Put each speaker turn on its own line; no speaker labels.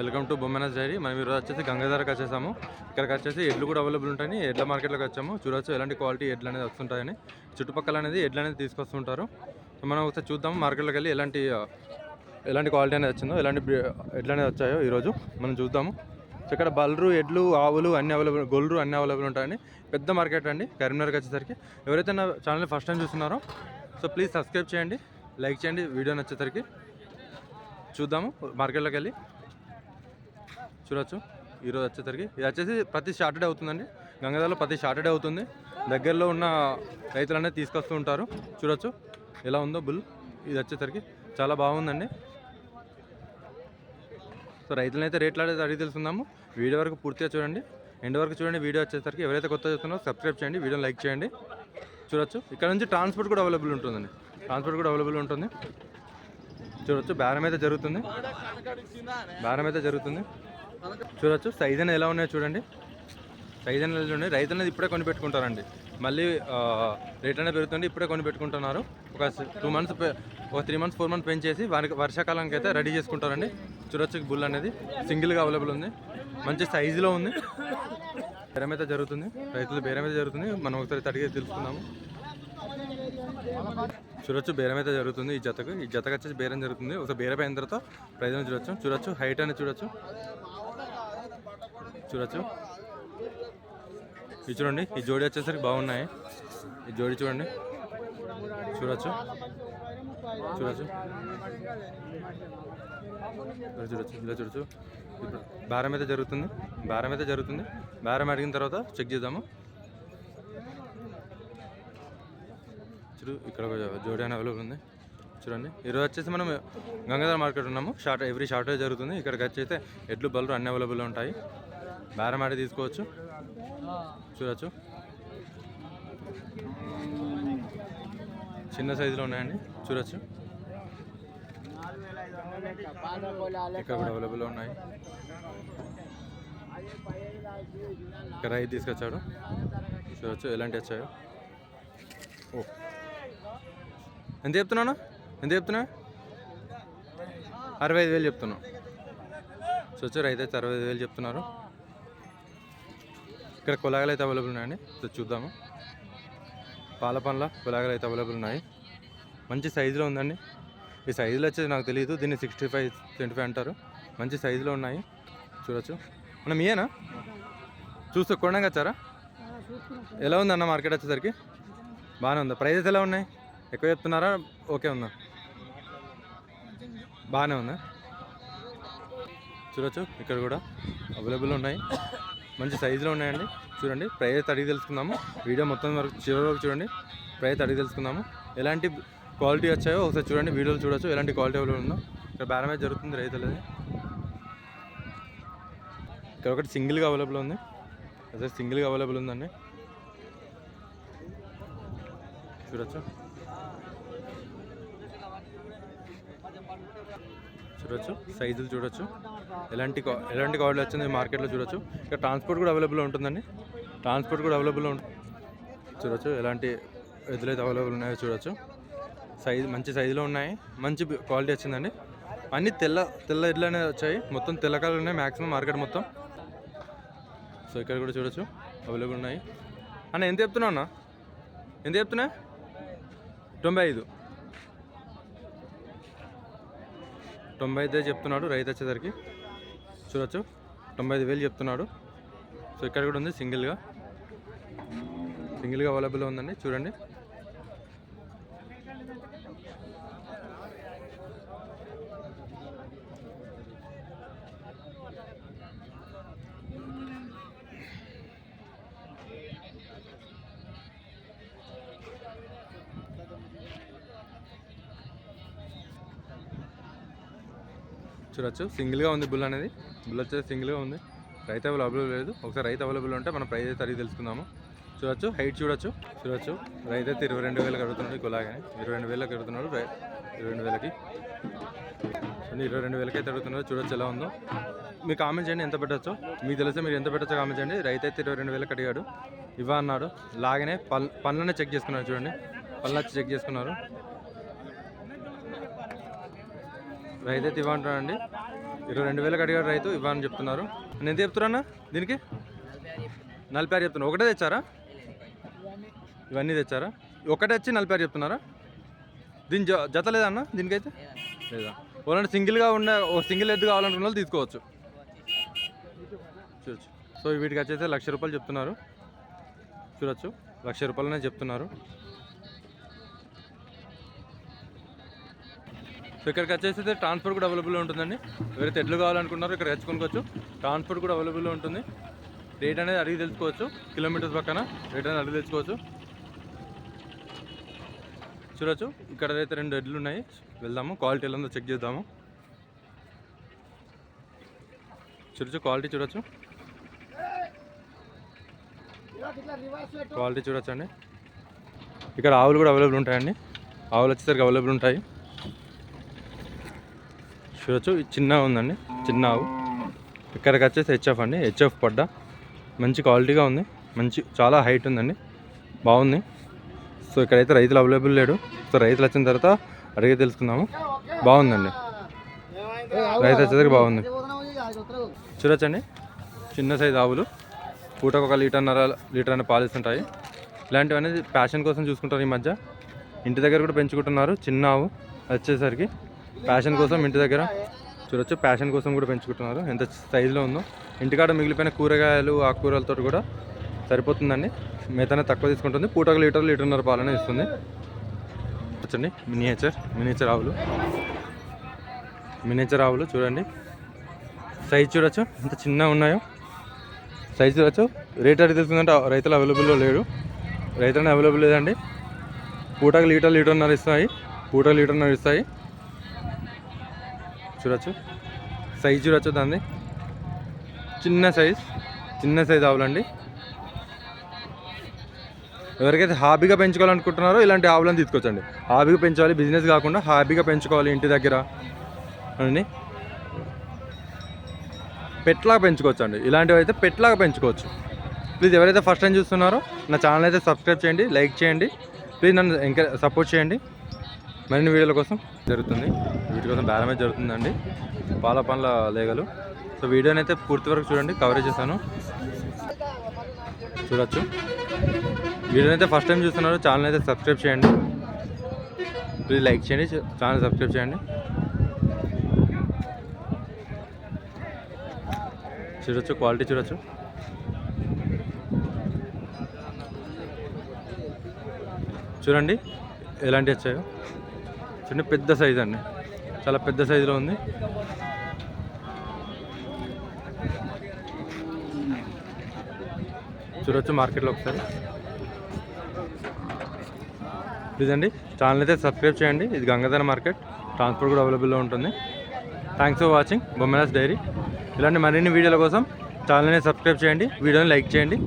Welcome to బొమ్మనస్ dairy. మనం ఈరోజు వచ్చేసి గంగాధరకు వచ్చేసాము. ఇక్కడికి వచ్చేసి ఎడ్లు కూడా అవైలబుల్ ఉంటాయి. ఎడ్ల మార్కెట్లోకి వచ్చాము. చూడొచ్చు ఎలాంటి క్వాలిటీ ఎడ్లు అనేది వస్తుంటాయని. చుట్టుపక్కల అనేది ఎడ్లు అనేది తీసుకొస్తుంటారు సో మనం ఒకసారి చూద్దాం మార్కెట్లోకి వెళ్ళి ఎలాంటి ఎలాంటి క్వాలిటీ అనేది వచ్చిందో ఎలాంటి ఎడ్లు అనేది వచ్చాయో ఈరోజు మనం చూద్దాము. ఇక్కడ బల్రు ఎడ్లు ఆవులు అన్ని అవైలబుల్ గొల్లు అన్ని అవైలబుల్ ఉంటాయని పెద్ద మార్కెట్ అండి కరీంనగర్కి వచ్చేసరికి. ఎవరైతే నా ఛానల్ ఫస్ట్ టైం చూస్తున్నారో సో ప్లీజ్ సబ్స్క్రైబ్ చేయండి లైక్ చేయండి వీడియో నచ్చేసరికి చూద్దాము మార్కెట్లోకి వెళ్ళి. చూడొచ్చు. ఈరోజు వచ్చేసరికి. ఇది వచ్చేసి ప్రతి సాటర్డే అవుతుందండి. గంగాధరలో ప్రతి సాటర్డే అవుతుంది. దగ్గరలో ఉన్న రైతులనే తీసుకొస్తూ ఉంటారు. చూడొచ్చు. ఎలా ఉందో బుల్. ఇది వచ్చేసరికి చాలా బాగుందండి. సో రైతులను అయితే రేట్లు అనేది అడిగి తెలుసుకుందాము. వీడియో వరకు పూర్తిగా చూడండి. ఎండ్ వరకు చూడండి. వీడియో వచ్చేసరికి ఎవరైతే కొత్త చూస్తున్నారో సబ్స్క్రైబ్ చేయండి. వీడియో లైక్ చేయండి. చూడొచ్చు. ఇక్కడ నుంచి ట్రాన్స్పోర్ట్ కూడా అవైలబుల్ ఉంటుందండి. ట్రాన్స్పోర్ట్ కూడా అవైలబుల్ ఉంటుంది. చూడొచ్చు. బేరం అయితే జరుగుతుంది. బేరం అయితే జరుగుతుంది. చూడొచ్చు. సైజ్ అనేది ఎలా ఉన్నాయో చూడండి. సైజ్ అనేది చూడండి రైతు అనేది ఇప్పుడే కొని పెట్టుకుంటారండి మళ్ళీ రేట్ అనేది పెరుగుతుంది ఇప్పుడే కొని పెట్టుకుంటున్నారు ఒక టూ మంత్స్ ఒక త్రీ మంత్స్ ఫోర్ మంత్స్ పెంచేసి వారికి వర్షాకాలానికి అయితే రెడీ చేసుకుంటారండి. చూడొచ్చు బుల్ అనేది. సింగిల్గా అవైలబుల్ ఉంది. మంచి సైజులో ఉంది. బేరం అయితే జరుగుతుంది. రైతులు బేరం అయితే జరుగుతుంది. మనం ఒకసారి తడిగి తెలుసుకుందాము. చూడొచ్చు బేరం అయితే జరుగుతుంది ఈ జతకు. ఈ జతకు వచ్చేసి బేరం జరుగుతుంది. ఒక బేరం అయిన తర్వాత ప్రైజ్ అనేది చూడొచ్చు. చూడొచ్చు హైట్ అనేది చూడొచ్చు. చూడొచ్చు. ఇది చూడండి ఈ జోడి వచ్చేసరికి బాగున్నాయి. ఈ జోడి చూడండి. చూడొచ్చు. చూడొచ్చు. చూడొచ్చు ఇలా చూడొచ్చు. భారం అయితే జరుగుతుంది భారం అయితే జరుగుతుంది. భారం అడిగిన తర్వాత చెక్ చేద్దాము. చూడు ఇక్కడ ఒక జోడి అని అవైలబుల్ ఉంది. చూడండి. ఈరోజు వచ్చేసి మనం గంగాధర మార్కెట్ ఉన్నాము. షార్ట్ ఎవ్రీ షార్టేజ్ జరుగుతుంది. ఇక్కడికి వచ్చి అయితే ఎడ్లు బల్లు అన్ని అవైలబుల్ ఉంటాయి. బేరమాడి తీసుకోవచ్చు. చూడొచ్చు. చిన్న సైజులో ఉన్నాయండి. చూడొచ్చు. ఇక్కడ కూడా అవైలబుల్ ఉన్నాయి. ఇక్కడ రైతు తీసుకొచ్చాడు. చూడొచ్చు ఎలాంటి వచ్చాయో. ఓ. ఎంత చెప్తున్నాను? ఎంత చెప్తున్నా అరవై ఐదు వేలు చెప్తున్నాను చూడొచ్చు రైతు అయితే అరవై ఐదు వేలు చెప్తున్నారు. ఇక్కడ కులాగలు అయితే అవైలబుల్ ఉన్నాయండి. సో చూద్దాము. పాల పండ్ల కులాగలు అయితే అవైలబుల్ ఉన్నాయి. మంచి సైజులో ఉందండి. ఈ సైజులో వచ్చేది నాకు తెలియదు దీన్ని సిక్స్టీ ఫైవ్ ట్వంటీ ఫైవ్ అంటారు. మంచి సైజులో ఉన్నాయి. చూడొచ్చు. మనం ఇయేనా చూస్తే కొనడానికి వచ్చారా ఎలా ఉందన్న అన్న మార్కెట్ వచ్చేసరికి? బాగానే ఉందా? ప్రైజెస్ ఎలా ఉన్నాయి? ఎక్కువ చెప్తున్నారా? ఓకే ఉందా? బాగానే ఉందా? చూడొచ్చు. ఇక్కడ కూడా అవైలబుల్ ఉన్నాయి. మంచి సైజులో ఉన్నాయండి. చూడండి ప్రైస్ అడిగి తెలుసుకుందాము. వీడియో మొత్తం వరకు చివరి వరకు చూడండి. ప్రైస్ అడిగి తెలుసుకుందాము. ఎలాంటి క్వాలిటీ వచ్చాయో ఒకసారి చూడండి వీడియోలు చూడొచ్చు. ఎలాంటి క్వాలిటీ ఎవరు ఉందో. ఇక్కడ బేరమే జరుగుతుంది రైతులది. ఇక్కడ ఒకటి సింగిల్గా అవైలబుల్ ఉంది. అదే సింగిల్గా అవైలబుల్ ఉందండి. చూడొచ్చు? చూడొచ్చు సైజులు చూడొచ్చు. ఎలాంటి ఎలాంటి క్వాలిటీ వచ్చింది మార్కెట్లో చూడొచ్చు. ఇక్కడ ట్రాన్స్పోర్ట్ కూడా అవైలబుల్ ఉంటుందండి. ట్రాన్స్పోర్ట్ కూడా అవైలబుల్ ఉంటుంది చూడొచ్చు ఎలాంటి ఎదులైతే అవైలబుల్ ఉన్నాయో చూడొచ్చు. సైజు మంచి సైజులో ఉన్నాయి. మంచి క్వాలిటీ వచ్చిందండి. అన్ని తెల్ల తెల్ల ఎడ్లు అనేవి వచ్చాయి. మొత్తం తెల్ల కలర్ ఉన్నాయి మ్యాక్సిమం మార్కెట్ మొత్తం. సో ఇక్కడ కూడా చూడొచ్చు అవైలబుల్ ఉన్నాయి. అన్న ఎంత చెప్తున్నావు అన్న? ఎంత చెప్తున్నా? తొంభై ఐదు. తొంభై ఐదే చెప్తున్నాడు రైతు వచ్చేసరికి. చూడొచ్చు. తొంభై ఐదు వేలు చెప్తున్నాడు. సో ఇక్కడ కూడా ఉంది సింగిల్గా. సింగిల్గా అవైలబుల్ ఉందండి. చూడండి. చూడొచ్చు. సింగిల్గా ఉంది బుల్ అనేది. బుల్ వచ్చేసి సింగిల్గా ఉంది. రైతు అవైలబుల్ లేదు. ఒకసారి రైతు అవైలబుల్ ఉంటే మనం ప్రైస్ అయితే అడిగి తెలుసుకుందాము. చూడొచ్చు. హైట్ చూడొచ్చు. చూడొచ్చు. రైతు అయితే ఇరవై రెండు వేలకు అడుగుతున్నాడు కులాగానే ఇరవై రెండు వేలకు అడుగుతున్నాడు రై- ఇరవై రెండు వేలకి. చూడండి, ఇరవై రెండు వేలకి అయితే అడుగుతున్నాడు. చూడొచ్చు ఎలా ఉందో. మీరు కామెంట్ చేయండి ఎంత పెట్టచ్చో. మీకు తెలిస్తే మీరు ఎంత పెట్టచ్చో కామెంట్ చేయండి. రైతు అయితే ఇరవై రెండు వేలకు అడిగాడు. ఇవ్వ అన్నాడు. లాగానే పల్ పళ్ళనే చెక్ చేసుకున్నారు చూడండి. పళ్ళు వచ్చి చెక్ చేసుకున్నారు. రైతు అయితే ఇవ్వంటాడండి ఇరవై రెండు వేలకు అడిగారు రైతు ఇవ్వని చెప్తున్నారు. నేను ఎంత చెప్తున్నా దీనికి? నలభై ఆరు చెప్తున్నా. ఒకటే తెచ్చారా? ఇవన్నీ తెచ్చారా? ఒకటే వచ్చి నలభై ఆరు చెప్తున్నారా? దీని జ జత అన్న దీనికైతే? లేదా. ఓన్లీ సింగిల్గా ఉన్న ఓ సింగిల్ ఎద్దు కావాలనుకున్న వాళ్ళు తీసుకోవచ్చు. చూడొచ్చు. సో వీటికి వచ్చేసి లక్ష రూపాయలు చెప్తున్నారు. చూడొచ్చు. లక్ష రూపాయలనే చెప్తున్నారు. సో ఇక్కడికి వచ్చేసి ట్రాన్స్పోర్ట్ కూడా అవైలబుల్ ఉంటుందండి. ఎవరైతే ఎడ్లు కావాలనుకున్నారో ఇక్కడ తెచ్చుకోనుకోవచ్చు ట్రాన్స్పోర్ట్ కూడా అవైలబుల్ ఉంటుంది. రేట్ అనేది అడిగి తెలుసుకోవచ్చు. కిలోమీటర్స్ పక్కన రేట్ అనేది అడిగి తెలుసుకోవచ్చు. చూడొచ్చు. ఇక్కడ అయితే రెండు ఎడ్లు ఉన్నాయి. వెళ్దాము. క్వాలిటీ ఎలా ఉందో చెక్ చేద్దాము. చూడొచ్చు. క్వాలిటీ చూడొచ్చు. క్వాలిటీ చూడొచ్చు అండి ఇక్కడ ఆవులు కూడా అవైలబుల్ ఉంటాయండి. ఆవులు వచ్చేసరికి అవైలబుల్ ఉంటాయి. చూడొచ్చు. చిన్న ఉందండి. చిన్న ఆవు ఇక్కడికి వచ్చేసి హెచ్ఎఫ్ అండి. హెచ్ఎఫ్ పడ్డ. మంచి క్వాలిటీగా ఉంది. మంచి చాలా హైట్ ఉందండి. బాగుంది. సో ఇక్కడైతే రైతులు అవైలబుల్ లేడు సో రైతులు వచ్చిన తర్వాత అడిగి తెలుసుకుందాము. బాగుందండి. రైతు వచ్చేసరికి బాగుంది. చూడొచ్చండి. చిన్న సైజు ఆవులు. పూటకు ఒక లీటర్న్నర లీటర్ అనే పాలు ఇస్తుంటాయి ఇలాంటివి అనేది ప్యాషన్ కోసం చూసుకుంటారు ఈ మధ్య. ఇంటి దగ్గర కూడా పెంచుకుంటున్నారు. చిన్న ఆవు వచ్చేసరికి. ప్యాషన్ కోసం ఇంటి దగ్గర చూడొచ్చు. ప్యాషన్ కోసం కూడా పెంచుకుంటున్నారు. ఎంత సైజులో ఉందో. ఇంటికాడ మిగిలిపోయిన కూరగాయలు ఆకుకూరలతో కూడా సరిపోతుందండి. మిగతానే తక్కువ తీసుకుంటుంది. పూటకు లీటర్ లీటర్న్నర పాలనే ఇస్తుంది. వచ్చండి మినియేచర్ మినియేచర్ ఆవులు. మినియేచర్ ఆవులు చూడండి. సైజ్ చూడొచ్చు. ఎంత చిన్నగా ఉన్నాయో. సైజ్ చూడొచ్చు. రేట్ అడిగి తెలుస్తుందంటే రైతులు అవైలబుల్లో లేడు రైతులని అవైలబుల్ లేదండి. పూటకు లీటర్ లీటర్న్నర ఇస్తాయి. పూటకు లీటర్న్నర ఇస్తాయి. చూడొచ్చు. సైజ్ చూడొచ్చు దాన్ని. చిన్న సైజ్ చిన్న సైజ్ ఆవులండి. ఎవరికైతే హాబీగా పెంచుకోవాలనుకుంటున్నారో ఇలాంటి ఆవులను తీసుకొచ్చండి. హాబీగా పెంచాలి బిజినెస్ కాకుండా హాబీగా పెంచుకోవాలి ఇంటి దగ్గర. అని పెట్లాగా పెంచుకోవచ్చు అండి ఇలాంటివి అయితే పెట్లాగా పెంచుకోవచ్చు. ప్లీజ్ ఎవరైతే ఫస్ట్ టైం చూస్తున్నారో నా ఛానల్ అయితే సబ్స్క్రైబ్ చేయండి లైక్ చేయండి. ప్లీజ్ నన్ను ఎంకరే సపోర్ట్ చేయండి. మరిన్ని వీడియోల కోసం జరుగుతుంది. వీటి కోసం బేరమే జరుగుతుందండి. పాల పండ్ల లేగలు. సో వీడియోని అయితే పూర్తి వరకు చూడండి. కవరేజ్ చేశాను. చూడొచ్చు. వీడియోని అయితే ఫస్ట్ టైం చూస్తున్నారు. ఛానల్ అయితే సబ్స్క్రైబ్ చేయండి. ప్లీజ్ లైక్ చేయండి. ఛానల్ సబ్స్క్రైబ్ చేయండి. చూడొచ్చు. క్వాలిటీ చూడొచ్చు. చూడండి. ఎలాంటి వచ్చాయో. చూడండి పెద్ద సైజ్ అండి. చాలా పెద్ద సైజులో ఉంది. చూడొచ్చు మార్కెట్లో ఒకసారి. ప్లీజ్ అండి ఛానల్ అయితే సబ్స్క్రైబ్ చేయండి. ఇది గంగాధర మార్కెట్ ట్రాన్స్పోర్ట్ కూడా అవైలబుల్లో ఉంటుంది. థ్యాంక్స్ ఫర్ వాచింగ్ బొమ్మలాస్ డైరీ ఇలాంటి మరిన్ని వీడియోల కోసం ఛానల్ని సబ్స్క్రైబ్ చేయండి. వీడియోని లైక్ చేయండి.